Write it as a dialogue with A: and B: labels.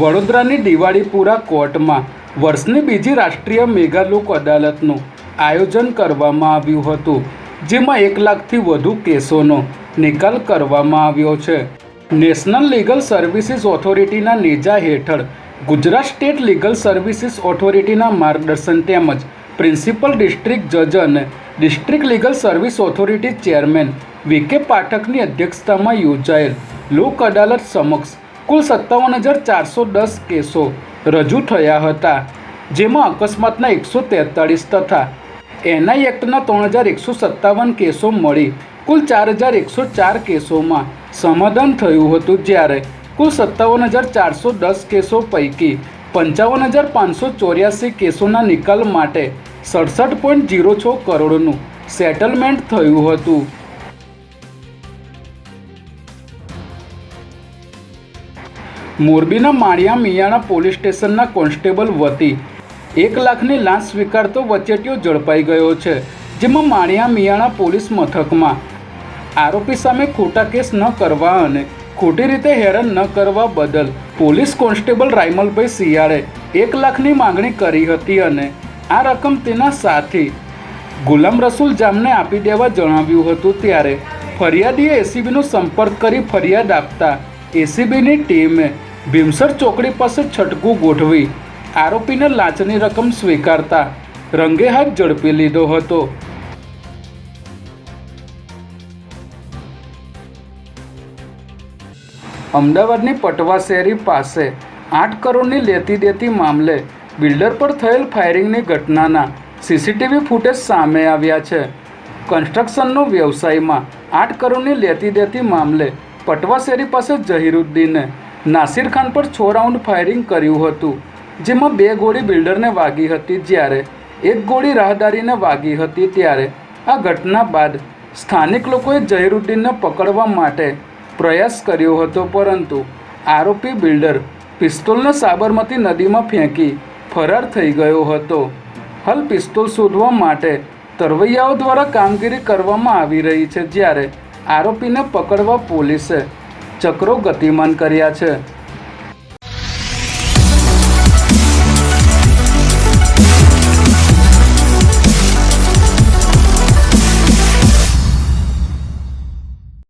A: વડોદરાની દિવાળીપુરા કોર્ટમાં વર્ષની બીજી રાષ્ટ્રીય મેગા લોક અદાલતનું આયોજન કરવામાં આવ્યું હતું, જેમાં એક લાખથી વધુ કેસોનો નિકાલ કરવામાં આવ્યો છે. નેશનલ લીગલ સર્વિસીસ ઓથોરિટીના નેજા હેઠળ ગુજરાત સ્ટેટ લીગલ સર્વિસીસ ઓથોરિટીના માર્ગદર્શન તેમજ પ્રિન્સિપલ ડિસ્ટ્રિક્ટ જજ અને district legal service authority chairman VK પાઠકની અધ્યક્ષતામાં યોજાયેલ લોક અદાલત સમક્ષ કુલ સત્તાવન હજાર ચારસો દસ કેસો રજૂ થયા હતા, જેમાં અકસ્માતના એકસો તેતાળીસ તથા એનઆઈ એક્ટના ત્રણ હજાર એકસો સત્તાવન કેસો મળી. કુલ ચાર હજાર એકસો ચાર કેસોમાં સમાધાન થયું હતું જ્યારે કુલ સત્તાવન હજાર ચારસો દસ કેસો પૈકી પંચાવન હજાર પાંચસો ચોર્યાસી કેસોના નિકાલ માટે સડસઠ પોઈન્ટ જીરો છ કરોડનું સેટલમેન્ટ થયું હતું. મોરબીના માળિયા મિયાણા પોલીસ સ્ટેશનના કોન્સ્ટેબલ વતી. એક લાખની લાંચ સ્વીકારતો વચેટીઓ ઝડપાઈ ગયો છે, જેમાં માળિયા મિયાણા પોલીસ મથકમાં. આરોપી સામે ખોટા કેસ ન કરવા અને ખોટી રીતે હેરાન ન કરવા બદલ પોલીસ કોન્સ્ટેબલ રાયમલભાઈ શિયાળે એક લાખની માંગણી કરી હતી અને આ રકમ તેના સાથી ગુલામ રસુલ જામને આપી દેવા જણાવ્યું હતું ત્યારે ફરિયાદીએ એસીબીનો સંપર્ક કરી ફરિયાદ આપતા એસીબીની ટીમે ભીમસર ચોકડી પાસે છટકું ગોઠવી આરોપીને લાંચની રકમ સ્વીકારતા રંગે હાથ ઝડપી લીધો હતો. અમદાવાદની પટવા શેરી પાસે આઠ કરોડની લેતી દેતી મામલે બિલ્ડર પર થયેલ ફાયરિંગની ઘટનાના સીસીટીવી ફૂટેજ સામે આવ્યા છે. કન્સ્ટ્રક્શનનો વ્યવસાયમાં આઠ કરોડની લેતી દેતી મામલે પટવા શેરી પાસે જહીરુદ્દીને નાસિર ખાન પર છ રાઉન્ડ ફાયરિંગ કર્યું હતું, જેમાં બે ગોળી બિલ્ડરને વાગી હતી જ્યારે એક ગોળી રાહદારીને વાગી હતી ત્યારે આ ઘટના બાદ સ્થાનિક લોકોએ જહીરુદ્દીનને પકડવા માટે પ્રયાસ કર્યો હતો, પરંતુ આરોપી બિલ્ડર પિસ્તોલને સાબરમતી નદીમાં ફેંકી ફરાર થઈ ગયો હતો. હાલ પિસ્તોલ શોધવા માટે તરવૈયાઓ દ્વારા કામગીરી કરવામાં આવી રહી છે, જ્યારે આરોપીને પકડવા પોલીસે ચક્રો ગતિમાન કર્યા છે.